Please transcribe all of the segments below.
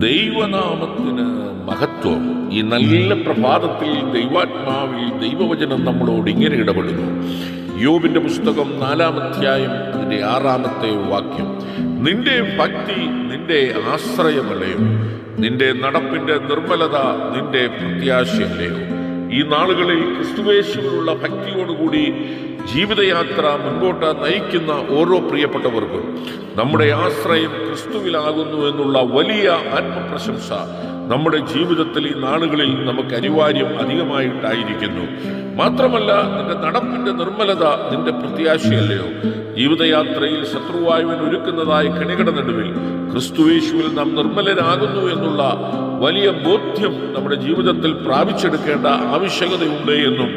ദൈവനാമത്തിന് മഹത്വം. ഈ നല്ല പ്രഭാതത്തിൽ ദൈവാത്മാവിൽ ദൈവവചനം നമ്മളോട് ഇങ്ങനെ ഇടപെടുന്നു. യോബിന്റെ പുസ്തകം നാലാമധ്യായം അതിന്റെ ആറാമത്തെ വാക്യം. നിന്റെ ഭക്തി നിന്റെ ആശ്രയമല്ലയോ? നിന്റെ നടപ്പിന്റെ നിർമ്മലത നിന്റെ പ്രത്യാശയല്ലയോ? ഈ നാളുകളിൽ ക്രിസ്തുവേശുവിനുള്ള ഭക്തിയോടുകൂടി ജീവിതയാത്ര മുൻപോട്ട് നയിക്കുന്ന ഓരോ പ്രിയപ്പെട്ടവർക്കും നമ്മുടെ ആശ്രയം ക്രിസ്തുവിലാകുന്നു എന്നുള്ള വലിയ ആത്മപ്രശംസ നമ്മുടെ ജീവിതത്തിൽ ഈ നാളുകളിൽ നമുക്ക് അനിവാര്യം അധികമായിട്ടായിരിക്കുന്നു. മാത്രമല്ല നിന്റെ നടപ്പിന്റെ നിർമ്മലത നിന്റെ പ്രത്യാശയല്ലയോ? ജീവിതയാത്രയിൽ ശത്രുവായവൻ ഒരുക്കുന്നതായ കണികട നടുവിൽ ക്രിസ്തുവേശുവിൽ നാം നിർമ്മലരാകുന്നു എന്നുള്ള വലിയ ബോധ്യം നമ്മുടെ ജീവിതത്തിൽ പ്രാപിച്ചെടുക്കേണ്ട ആവശ്യകതയുണ്ട് എന്നും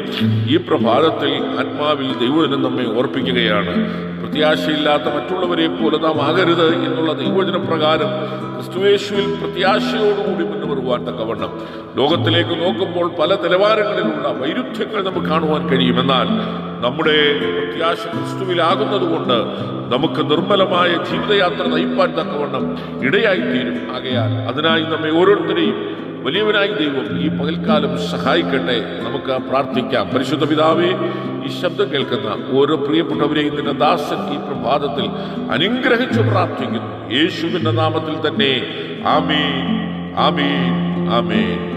ഈ പ്രഭാതത്തിൽ ആത്മാവിൽ ദൈവജനം നമ്മെ ഓർപ്പിക്കുകയാണ്. പ്രത്യാശയില്ലാത്ത മറ്റുള്ളവരെ പോലെ നാം ആകരുത് എന്നുള്ള ദൈവജന പ്രകാരം ക്രിസ്തുവേശുവിൽ പ്രത്യാശയോടുകൂടി മുന്നേറുവാൻ തക്കവണ്ണം. ലോകത്തിലേക്ക് നോക്കുമ്പോൾ പല നിലവാരങ്ങളിലുള്ള വൈരുദ്ധ്യങ്ങൾ നമുക്ക് കാണുവാൻ കഴിയും എന്നാൽ നമ്മുടെ പ്രത്യാശ ക്രിസ്തുവിലാകുന്നതുകൊണ്ട് നമുക്ക് നിർമ്മലമായ ജീവിതയാത്ര നയിപ്പാൻ തക്കവണ്ണം ഇടയായിത്തീരും. ആകയാൽ അതിനായി നമ്മെ ഓരോരുത്തരെയും വലിയവനായി ദൈവം ഈ പകൽക്കാലം സഹായിക്കട്ടെ നമുക്ക് പ്രാർത്ഥിക്കാം. പരിശുദ്ധ പിതാവേ ഈ ശബ്ദം കേൾക്കുന്ന ഓരോ പ്രിയപ്പെട്ടവരെയും നിന്റെ ദാസൻ ഈ പ്രഭാതത്തിൽ അനുഗ്രഹിച്ചു പ്രാർത്ഥിക്കുന്നു. യേശുവിന്റെ നാമത്തിൽ തന്നെ. ആമീൻ. ആമീൻ. ആമീൻ.